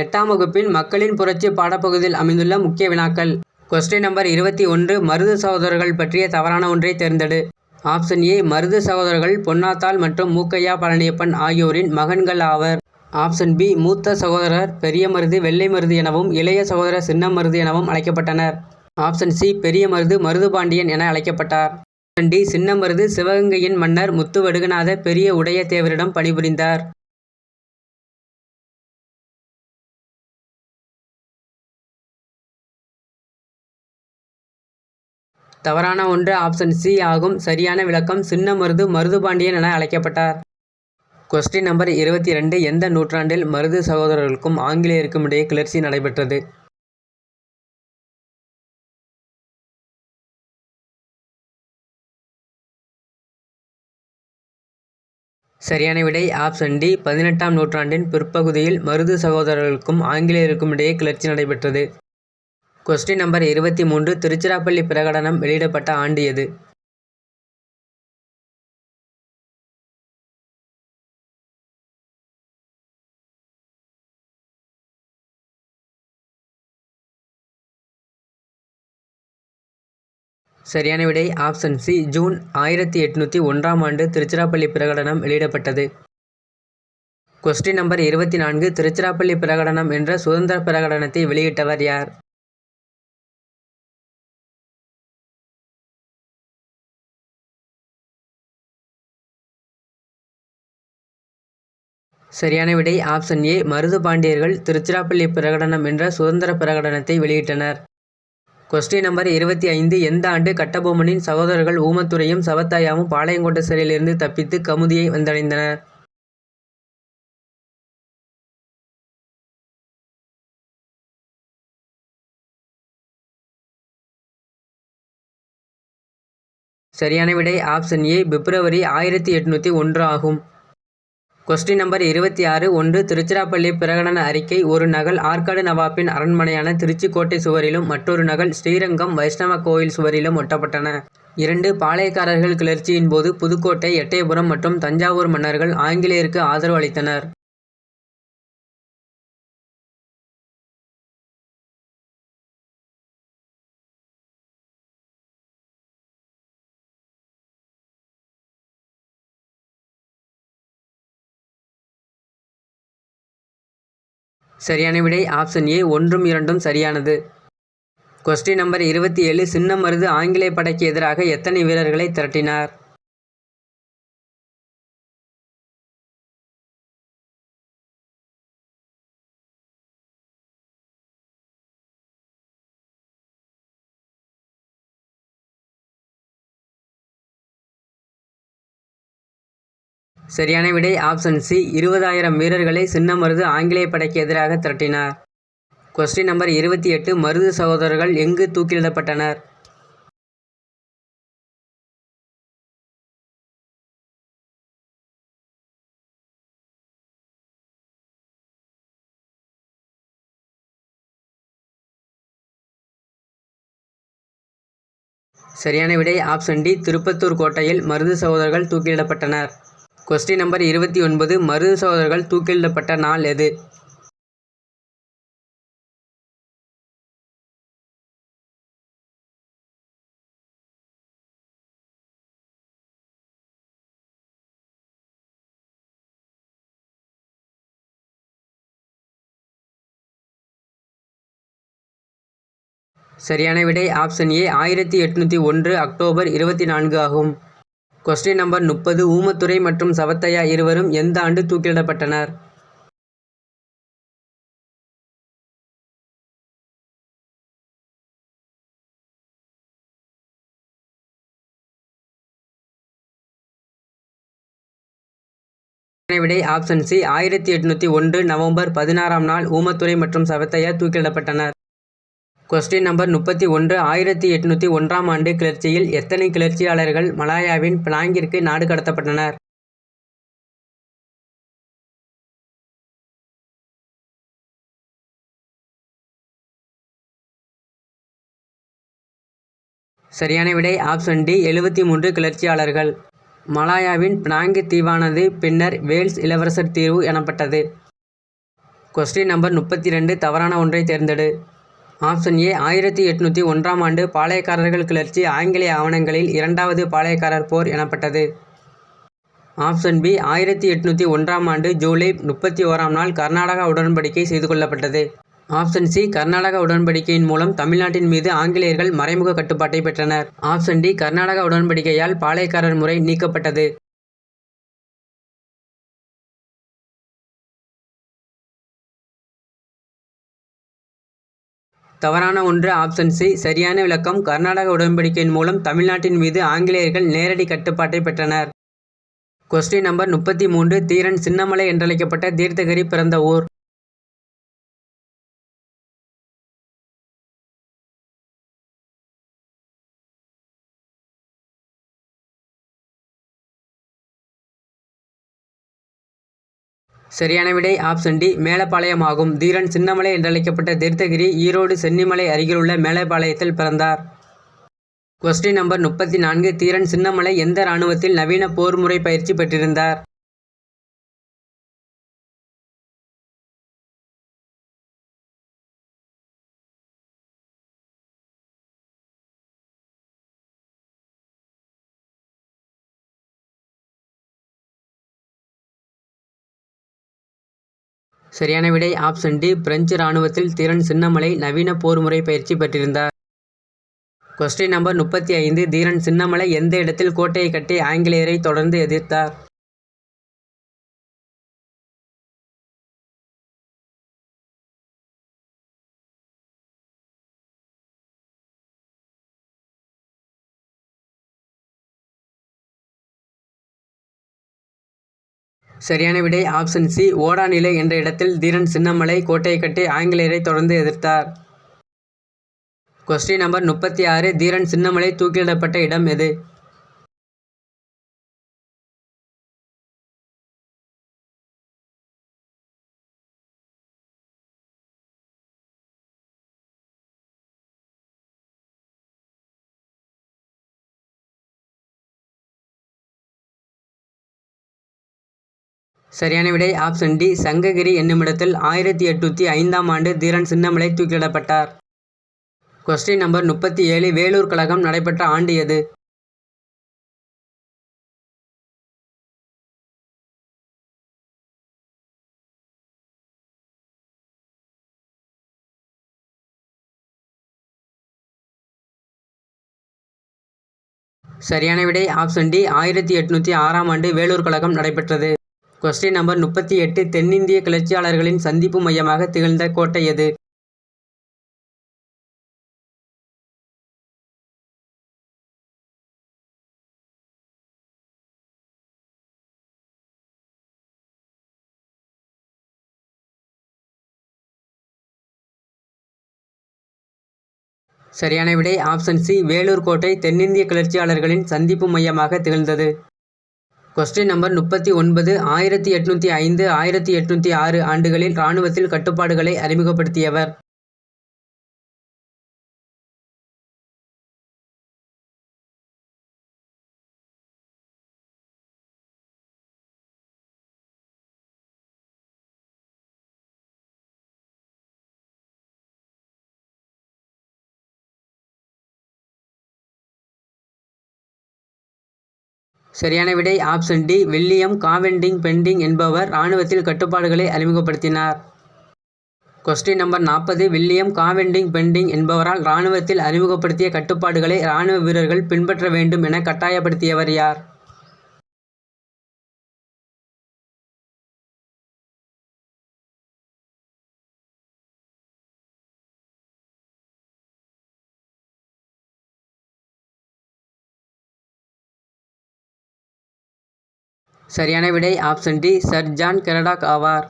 எட்டாம் வகுப்பின் மக்களின் புரட்சி பாடப்பகுதியில் அமைந்துள்ள முக்கிய வினாக்கள். கொஸ்டின் நம்பர் இருபத்தி ஒன்று மருது சகோதரர்கள் பற்றிய தவறான ஒன்றை தேர்ந்தெடு. ஆப்ஷன் ஏ மருது சகோதரர்கள் பொன்னாத்தாள் மற்றும் மூக்கையா பழனியப்பன் ஆகியோரின் மகன்கள் ஆவர். ஆப்ஷன் பி மூத்த சகோதரர் பெரிய மருது வெள்ளை மருது எனவும் இளைய சகோதரர் சின்ன மருது எனவும் அழைக்கப்பட்டனர். ஆப்ஷன் சி பெரிய மருது மருதுபாண்டியன் என அழைக்கப்பட்டார். ஆப்ஷன் டி சின்ன மருது சிவகங்கையின் மன்னர் முத்துவடுகநாத பெரிய உடைய தேவரிடம் பணிபுரிந்தார். தவறான ஒன்று ஆப்ஷன் சி ஆகும். சரியான விளக்கம் சின்ன மருது மருதுபாண்டியன் என அழைக்கப்பட்டார். கொஸ்டின் நம்பர் இருபத்தி ரெண்டு எந்த நூற்றாண்டில் மருது சகோதரர்களுக்கும் ஆங்கிலேயருக்கும் இடையே கிளர்ச்சி நடைபெற்றது? சரியான விடை ஆப்ஷன் டி பதினெட்டாம் நூற்றாண்டின் பிற்பகுதியில் மருது சகோதரர்களுக்கும் ஆங்கிலேயருக்கும் இடையே கிளர்ச்சி நடைபெற்றது. கொஸ்டின் நம்பர் இருபத்தி மூன்று திருச்சிராப்பள்ளி பிரகடனம் வெளியிடப்பட்ட ஆண்டு எது? சரியான விடை ஆப்ஷன் சி ஜூன் ஆயிரத்தி எட்நூற்றி ஒன்றாம் ஆண்டு திருச்சிராப்பள்ளி பிரகடனம் வெளியிடப்பட்டது. கொஸ்டின் நம்பர் இருபத்தி நான்கு திருச்சிராப்பள்ளி பிரகடனம் என்ற சுதந்திர பிரகடனத்தை வெளியிட்டவர் யார்? சரியான விடை ஆப்ஷன் ஏ. மருது பாண்டியர்கள் திருச்சிராப்பள்ளி பிரகடனம் என்ற சுதந்திர பிரகடனத்தை வெளியிட்டனர். கொஸ்டின் நம்பர் இருபத்தி ஐந்து. எந்த ஆண்டு கட்டபொம்மனின் சகோதரர்கள் ஊமத்துறையும் சவத்தாயாவும் பாளையங்கோட்டை சிறையிலிருந்து தப்பித்து கமுதியை வந்தடைந்தனர்? சரியான விடை ஆப்ஷன் ஏ. பிப்ரவரி ஆயிரத்தி எட்நூற்றி ஒன்று ஆகும். கொஸ்டின் நம்பர் இருபத்தி ஆறு. ஒன்று திருச்சிராப்பள்ளி பிரகடன அறிக்கை. ஒரு நகல் ஆற்காடு நவாப்பின் அரண்மனையான திருச்சிக்கோட்டை சுவரிலும் மற்றொரு நகல் ஸ்ரீரங்கம் வைஷ்ணவ கோயில் சுவரிலும் ஒட்டப்பட்டன. இரண்டு பாளையக்காரர்கள் கிளர்ச்சியின் போது புதுக்கோட்டை எட்டயபுரம் மற்றும் தஞ்சாவூர் மன்னர்கள் ஆங்கிலேயருக்கு ஆதரவு அளித்தனர். சரியான விடை ஆப்ஷன் ஏ ஒன்றும் இரண்டும் சரியானது. கொஸ்டின் நம்பர் இருபத்தி ஏழு சின்ன மருது ஆங்கிலேய படைக்கு எதிராக எத்தனை வீரர்களை திரட்டினார்? சரியான விடை ஆப்ஷன் சி இருபதாயிரம் வீரர்களை சின்ன மருது ஆங்கிலேய படைக்கு எதிராக திரட்டினார். கொஸ்டின் நம்பர் இருபத்தி எட்டு. மருது சகோதரர்கள் எங்கு தூக்கிலிடப்பட்டனர்? சரியான விடை ஆப்ஷன் டி திருப்பத்தூர் கோட்டையில் மருது சகோதரர்கள் தூக்கிலிடப்பட்டனர். கொஸ்டின் நம்பர் இருபத்தி ஒன்பது மருது சகோதரர்கள் தூக்கிலிடப்பட்ட நாள் எது? சரியான விடை ஆப்ஷன் ஏ ஆயிரத்தி எட்நூற்றி ஒன்று அக்டோபர் இருபத்தி நான்கு ஆகும். கொஸ்டின் நம்பர் முப்பது ஊமத்துறை மற்றும் சவத்தையா இருவரும் எந்த ஆண்டு தூக்கிலிடப்பட்டனர்? விடை ஆப்ஷன் சி ஆயிரத்தி எட்நூத்தி ஒன்று நவம்பர் பதினாறாம் நாள் ஊமத்துறை மற்றும் சவத்தையா தூக்கிலிடப்பட்டனர். கொஸ்டின் நம்பர் முப்பத்தி ஒன்று ஆயிரத்தி எட்நூற்றி ஒன்றாம் ஆண்டு கிளர்ச்சியில் எத்தனை கிளர்ச்சியாளர்கள் மலாயாவின் பிளாங்கிற்கு நாடு கடத்தப்பட்டனர்? சரியான விடை ஆப்ஷன் டி எழுபத்தி மூன்று கிளர்ச்சியாளர்கள். மலாயாவின் பினாங்கு தீவானது பின்னர் வேல்ஸ் இளவரசர் தீவு எனப்பட்டது. கொஸ்டின் நம்பர் முப்பத்தி ரெண்டு தவறான ஒன்றை தேர்ந்தெடு. ஆப்ஷன் ஏ ஆயிரத்தி எட்நூற்றி ஒன்றாம் ஆண்டு பாளையக்காரர்கள் கிளர்ச்சி ஆங்கிலேய ஆவணங்களில் இரண்டாவது பாளையக்காரர் போர் எனப்பட்டது. ஆப்ஷன் பி ஆயிரத்தி எட்நூற்றி ஒன்றாம் ஆண்டு ஜூலை முப்பத்தி ஓராம் நாள் கர்நாடகா உடன்படிக்கை செய்து கொள்ளப்பட்டது. ஆப்ஷன் சி கர்நாடக உடன்படிக்கையின் மூலம் தமிழ்நாட்டின் மீது ஆங்கிலேயர்கள் மறைமுக கட்டுப்பாட்டை பெற்றனர். ஆப்ஷன் டி கர்நாடக உடன்படிக்கையால் பாளையக்காரர் முறை நீக்கப்பட்டது. தவறான ஒன்று ஆப்ஷன் சி சரியான விளக்கம். கர்நாடக உடன்படிக்கையின் மூலம் தமிழ்நாட்டின் மீது ஆங்கிலேயர்கள் நேரடி கட்டுப்பாட்டை பெற்றனர். கொஸ்டின் நம்பர் முப்பத்தி மூன்று தீரன் சின்னமலை என்றழைக்கப்பட்ட தீர்த்தகிரி பிறந்த ஊர். சரியான விடை ஆப்ஷன் டி மேலப்பாளையம் ஆகும் தீரன் சின்னமலை என்றழைக்கப்பட்ட தீர்த்தகிரி ஈரோடு சென்னிமலை அருகிலுள்ள மேலப்பாளையத்தில் பிறந்தார். கொஸ்டின் நம்பர் முப்பத்தி நான்கு. தீரன் சின்னமலை எந்த இராணுவத்தில் நவீன போர் முறை பயிற்சி பெற்றிருந்தார்? சரியான விடை ஆப்ஷன் டி. பிரெஞ்சு இராணுவத்தில் திறன் சின்னமலை நவீன போர் முறை பயிற்சி பெற்றிருந்தார். கொஸ்டின் நம்பர் முப்பத்தி ஐந்து. தீரன் சின்னமலை எந்த இடத்தில் கோட்டையை கட்டி ஆங்கிலேயரை தொடர்ந்து எதிர்த்தார்? சரியான விடை ஆப்ஷன் சி ஓடாநிலை என்ற இடத்தில் தீரன் சின்னமலை கோட்டையை கட்டி ஆங்கிலேயரை தொடர்ந்து எதிர்த்தார். கொஸ்டின் நம்பர் முப்பத்தி ஆறு தீரன் சின்னமலை தூக்கிலிடப்பட்ட இடம் எது? சரியான விடை ஆப்ஷன் டி சங்ககிரி என்னுமிடத்தில் ஆயிரத்தி எட்நூற்றி ஐந்தாம் ஆண்டு தீரன் சின்னமலை தூக்கிலிடப்பட்டார். கொஸ்டின் நம்பர் முப்பத்தி ஏழு வேலூர் கழகம் நடைபெற்ற ஆண்டு எது? சரியான விடை ஆப்ஷன் டி ஆயிரத்தி எட்நூற்றி ஆறாம் ஆண்டு வேலூர் கழகம் நடைபெற்றது. கொஸ்டின் நம்பர் முப்பத்தி எட்டு. தென்னிந்திய கிளர்ச்சியாளர்களின் சந்திப்பு மையமாக திகழ்ந்த கோட்டை எது? சரியான விடை ஆப்ஷன் சி வேலூர் கோட்டை. தென்னிந்திய கிளர்ச்சியாளர்களின் சந்திப்பு மையமாக திகழ்ந்தது. கொஸ்டின் நம்பர் முப்பத்தி ஒன்பது ஆயிரத்தி எட்நூற்றி ஐந்து ஆயிரத்தி எட்நூற்றி ஆறு ஆண்டுகளில் இராணுவத்தில் கட்டுப்பாடுகளை அறிமுகப்படுத்தியவர். சரியான விடை option D. William Cavendish Bentinck என்பவர் இராணுவத்தில் கட்டுப்பாடுகளை அறிமுகப்படுத்தினார். கொஸ்டின் நம்பர் நாற்பது. வில்லியம் காவெண்டிங் பெண்டிங் என்பவரால் இராணுவத்தில் அறிமுகப்படுத்திய கட்டுப்பாடுகளை இராணுவ வீரர்கள் பின்பற்ற வேண்டும் என கட்டாயப்படுத்தியவர் யார்? சரியான விடை option D sir John Cradock ஆவார்.